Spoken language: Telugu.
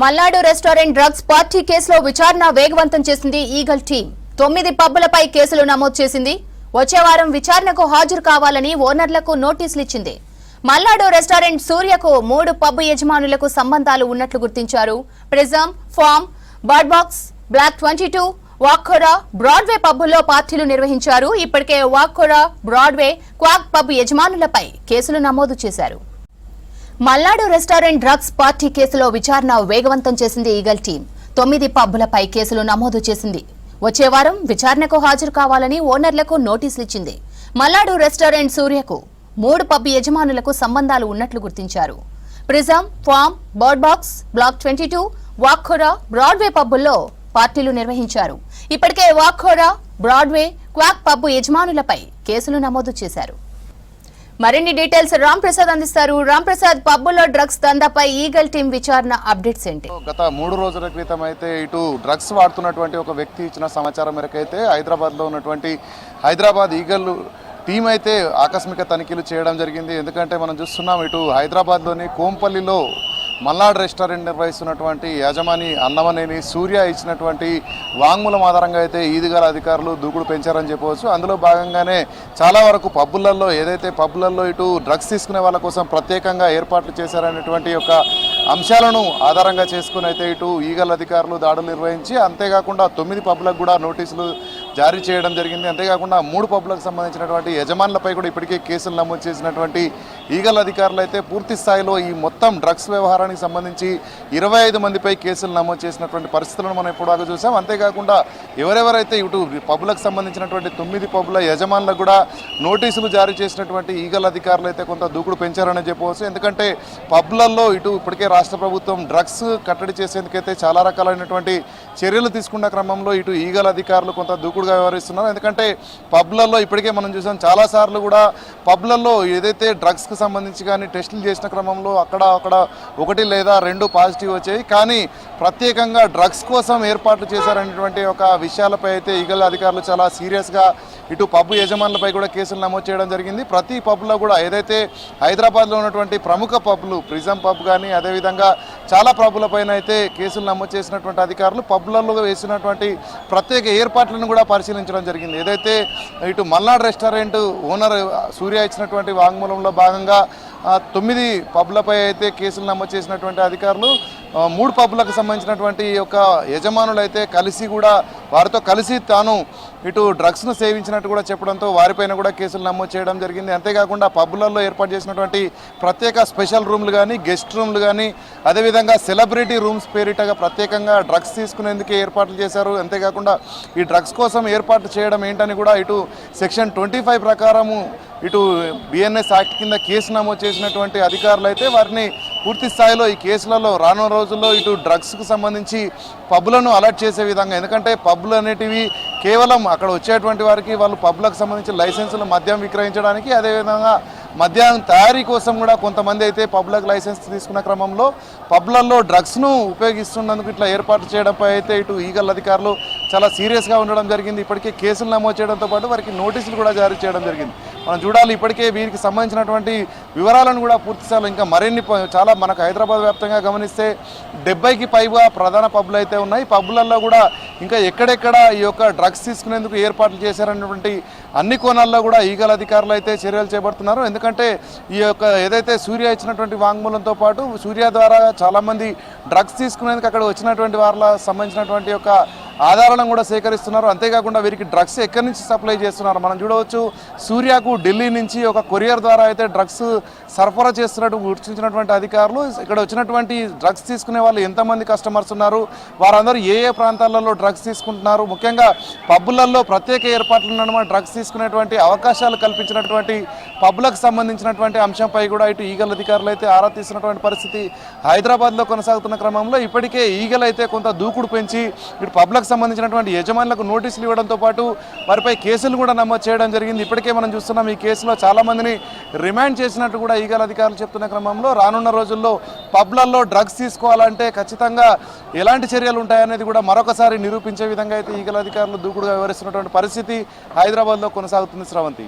మల్నాడు రెస్టారెంట్ డ్రగ్స్ పార్టీ కేసులో విచారణ వేగవంతం చేసింది ఈగల్ టీం తొమ్మిది పబ్బులపై కేసులు నమోదు చేసింది. వచ్చే వారం విచారణకు హాజరు కావాలని ఓనర్లకు నోటీసులు ఇచ్చింది. మల్నాడు రెస్టారెంట్ సూర్యకు మూడు పబ్ యజమానులకు సంబంధాలు ఉన్నట్లు గుర్తించారు. Prism farm bird box block twenty two వాక్కోరా Broadway పబ్బుల్లో పార్టీలు నిర్వహించారు. ఇప్పటికే వాక్కోరా బ్రాడ్వే క్వాక్ పబ్ యజమానులపై కేసులు నమోదు చేశారు. మల్లాడు రెస్టారెంట్ డ్రగ్స్ పార్టీ కేసులో విచారణ వేగవంతం చేసింది ఈగల్ టీం తొమ్మిది పబ్బులపై కేసులు నమోదు చేసింది. వచ్చే వారం విచారణకు హాజరు కావాలని ఓనర్లకు నోటీసులు ఇచ్చింది. మల్లాడు రెస్టారెంట్ సూర్యకు మూడు పబ్ యజమానులకు సంబంధాలు ఉన్నట్లు గుర్తించారు. Prism farm bird box block twenty two వాక్ఖోరా Broadway పబ్బుల్లో పార్టీలు నిర్వహించారు. ఇప్పటికే వాక్ఖోరా బ్రాడ్వే క్వాక్ పబ్బు యజమానులపై కేసులు నమోదు చేశారు. మరిన్ని డీటెయిల్స్ రామ్ ప్రసాద్ అందిస్తారు. రామ్ ప్రసాద్ పబ్బుల్లో డ్రగ్స్ దందాపై ఈగల్ టీం విచారణ అప్డేట్స్ ఏంటి? గత మూడు రోజుల క్రితం అయితే ఇటు డ్రగ్స్ వాడుతున్నటువంటి ఒక వ్యక్తి ఇచ్చిన సమాచారం మేరకు అయితే హైదరాబాద్లో ఉన్నటువంటి హైదరాబాద్ ఈగల్ టీం అయితే ఆకస్మిక తనిఖీలు చేయడం జరిగింది. ఎందుకంటే మనం చూస్తున్నాం ఇటు హైదరాబాద్లోని కోంపల్లిలో మల్నాడ్ రెస్టారెంట్ నిర్వహిస్తున్నటువంటి యజమాని అన్నమనేని సూర్య ఇచ్చినటువంటి వాంగ్మూలం ఆధారంగా అయితే ఈదుగాల అధికారులు దూకుడు పెంచారని చెప్పవచ్చు. అందులో భాగంగానే చాలా వరకు పబ్బులలో ఏదైతే పబ్బులలో ఇటు డ్రగ్స్ తీసుకునే వాళ్ళ కోసం ప్రత్యేకంగా ఏర్పాట్లు చేశారనేటువంటి యొక్క అంశాలను ఆధారంగా చేసుకుని అయితే ఇటు ఈగల అధికారులు దాడులు నిర్వహించి అంతేకాకుండా తొమ్మిది పబ్లకు కూడా నోటీసులు జారీ చేయడం జరిగింది. అంతేకాకుండా మూడు పబ్లకు సంబంధించినటువంటి యజమానులపై కూడా ఇప్పటికే కేసులు నమోదు చేసినటువంటి ఈగల్ అధికారులు అయితే పూర్తి స్థాయిలో ఈ మొత్తం డ్రగ్స్ వ్యవహారానికి సంబంధించి ఇరవై ఐదు మందిపై కేసులు నమోదు చేసినటువంటి పరిస్థితులను మనం ఎప్పుడాగా చూసాం. అంతేకాకుండా ఎవరెవరైతే ఇటు పబ్లకు సంబంధించినటువంటి తొమ్మిది పబ్ల యజమానులకు కూడా నోటీసులు జారీ చేసినటువంటి ఈగల్ అధికారులు అయితే కొంత దూకుడు పెంచారని చెప్పవచ్చు. ఎందుకంటే పబ్లలో ఇటు ఇప్పటికే రాష్ట్ర ప్రభుత్వం డ్రగ్స్ కట్టడి చేసేందుకైతే చాలా రకాలైనటువంటి చర్యలు తీసుకున్న క్రమంలో ఇటు ఈగల్ అధికారులు కొంత దూకుడు దూకుడుగా వ్యవహరిస్తున్నారు ఎందుకంటే పబ్లలో ఇప్పటికే మనం చూసాం చాలాసార్లు కూడా పబ్లలో ఏదైతే డ్రగ్స్కి సంబంధించి కానీ టెస్టులు చేసిన క్రమంలో అక్కడ అక్కడ ఒకటి లేదా రెండు పాజిటివ్ వచ్చాయి. కానీ ప్రత్యేకంగా డ్రగ్స్ కోసం ఏర్పాట్లు చేశారనేటువంటి ఒక విషయాలపై అయితే ఈగల్ అధికారులు చాలా సీరియస్గా ఇటు పబ్ యజమానులపై కూడా కేసులు నమోదు చేయడం జరిగింది. ప్రతి పబ్లో కూడా ఏదైతే హైదరాబాద్లో ఉన్నటువంటి ప్రముఖ పబ్లు ప్రిజం పబ్ కానీ అదేవిధంగా చాలా పబ్లపైన పైన అయితే కేసులు నమోదు చేసినటువంటి అధికారులు పబ్లలో వేసినటువంటి ప్రత్యేక ఏర్పాట్లను కూడా పరిశీలించడం జరిగింది. ఏదైతే ఇటు మల్నాడ్ రెస్టారెంట్ ఓనర్ సూర్య ఇచ్చినటువంటి వాంగ్మూలంలో భాగంగా తొమ్మిది పబ్లపై అయితే కేసులు నమోదు చేసినటువంటి అధికారులు మూడు పబ్లకు సంబంధించినటువంటి యొక్క యజమానులు అయితే కలిసి కూడా వారితో కలిసి తాను ఇటు డ్రగ్స్ను సేవించినట్టు కూడా చెప్పడంతో వారిపైన కూడా కేసులు నమోదు చేయడం జరిగింది. అంతేకాకుండా పబ్బులలో ఏర్పాటు చేసినటువంటి ప్రత్యేక స్పెషల్ రూమ్లు కానీ గెస్ట్ రూమ్లు కానీ అదేవిధంగా సెలబ్రిటీ రూమ్స్ పేరిటగా ప్రత్యేకంగా డ్రగ్స్ తీసుకునేందుకే ఏర్పాట్లు చేశారు. అంతేకాకుండా ఈ డ్రగ్స్ కోసం ఏర్పాటు చేయడం ఏంటని కూడా ఇటు సెక్షన్ ట్వంటీ ఫైవ్ ప్రకారము ఇటు బిఎన్ఎస్ యాక్ట్ కింద కేసు నమోదు చేసినటువంటి అధికారులు అయితే వారిని పూర్తి స్థాయిలో ఈ కేసులలో రానున్న రోజుల్లో ఇటు డ్రగ్స్కు సంబంధించి పబ్లను అలర్ట్ చేసే విధంగా ఎందుకంటే పబ్లు అనేటివి కేవలం అక్కడ వచ్చేటువంటి వారికి వాళ్ళు పబ్లకు సంబంధించి లైసెన్సులు మద్యం విక్రయించడానికి అదేవిధంగా మద్యాహ్నం తయారీ కోసం కూడా కొంతమంది అయితే పబ్లకు లైసెన్స్ తీసుకున్న క్రమంలో పబ్లలో డ్రగ్స్ను ఉపయోగిస్తున్నందుకు ఇట్లా ఏర్పాటు చేయడంపై అయితే ఇటు ఈగల్ అధికారులు చాలా సీరియస్గా ఉండడం జరిగింది. ఇప్పటికే కేసులు నమోదు చేయడంతో పాటు వారికి నోటీసులు కూడా జారీ చేయడం జరిగింది. మనం చూడాలి ఇప్పటికే వీరికి సంబంధించినటువంటి వివరాలను కూడా పూర్తి స్థాయిలో ఇంకా మరిన్ని ప- చాలా మనకు హైదరాబాద్ వ్యాప్తంగా గమనిస్తే డెబ్బైకి పైగా ప్రధాన పబ్లు అయితే ఉన్నాయి. పబ్లలో కూడా ఇంకా ఎక్కడెక్కడ ఈ యొక్క డ్రగ్స్ తీసుకునేందుకు ఏర్పాట్లు చేశారన్నటువంటి అన్ని కోణాల్లో కూడా ఈగల అధికారులు అయితే చర్యలు చేపడుతున్నారు. ఎందుకంటే ఈ యొక్క ఏదైతే సూర్య ఇచ్చినటువంటి వాంగ్మూలంతో పాటు సూర్య ద్వారా చాలామంది డ్రగ్స్ తీసుకునేందుకు అక్కడ వచ్చినటువంటి వారిలో సంబంధించినటువంటి యొక్క ఆధారాలను కూడా సేకరిస్తున్నారు. అంతేకాకుండా వీరికి డ్రగ్స్ ఎక్కడి నుంచి సప్లై చేస్తున్నారు? మనం చూడవచ్చు సూర్యకు ఢిల్లీ నుంచి ఒక కొరియర్ ద్వారా అయితే డ్రగ్స్ సరఫరా చేస్తున్నట్టు గుర్తించినటువంటి అధికారులు ఇక్కడ వచ్చినటువంటి డ్రగ్స్ తీసుకునే వాళ్ళు ఎంతమంది కస్టమర్స్ ఉన్నారు? వారందరూ ఏ ఏ ప్రాంతాలలో డ్రగ్స్ తీసుకుంటున్నారు? ముఖ్యంగా పబ్బులలో ప్రత్యేక ఏర్పాట్లు ఉన్నటువంటి డ్రగ్స్ తీసుకునేటువంటి అవకాశాలు కల్పించినటువంటి పబ్లకు సంబంధించినటువంటి అంశంపై కూడా ఇటు ఈగల అధికారులు అయితే ఆరా తీసినటువంటి పరిస్థితి హైదరాబాద్లో కొనసాగుతున్న క్రమంలో ఇప్పటికే ఈగలు అయితే కొంత దూకుడు పెంచి ఇటు పబ్లకు సంబంధించినటువంటి యజమానులకు నోటీసులు ఇవ్వడంతో పాటు వారిపై కేసులు కూడా నమోదు చేయడం జరిగింది. ఇప్పటికే మనం చూస్తున్నాం ఈ కేసులో చాలామందిని రిమాండ్ చేసినట్టు కూడా ఈగల అధికారులు చెప్తున్న క్రమంలో రానున్న రోజుల్లో పబ్లలో డ్రగ్స్ తీసుకోవాలంటే ఖచ్చితంగా ఎలాంటి చర్యలు ఉంటాయనేది కూడా మరొకసారి నిరూపించే విధంగా అయితే ఈగల అధికారులు దూకుడుగా వివరిస్తున్నటువంటి పరిస్థితి హైదరాబాద్లో కొనసాగుతుంది స్రవంతి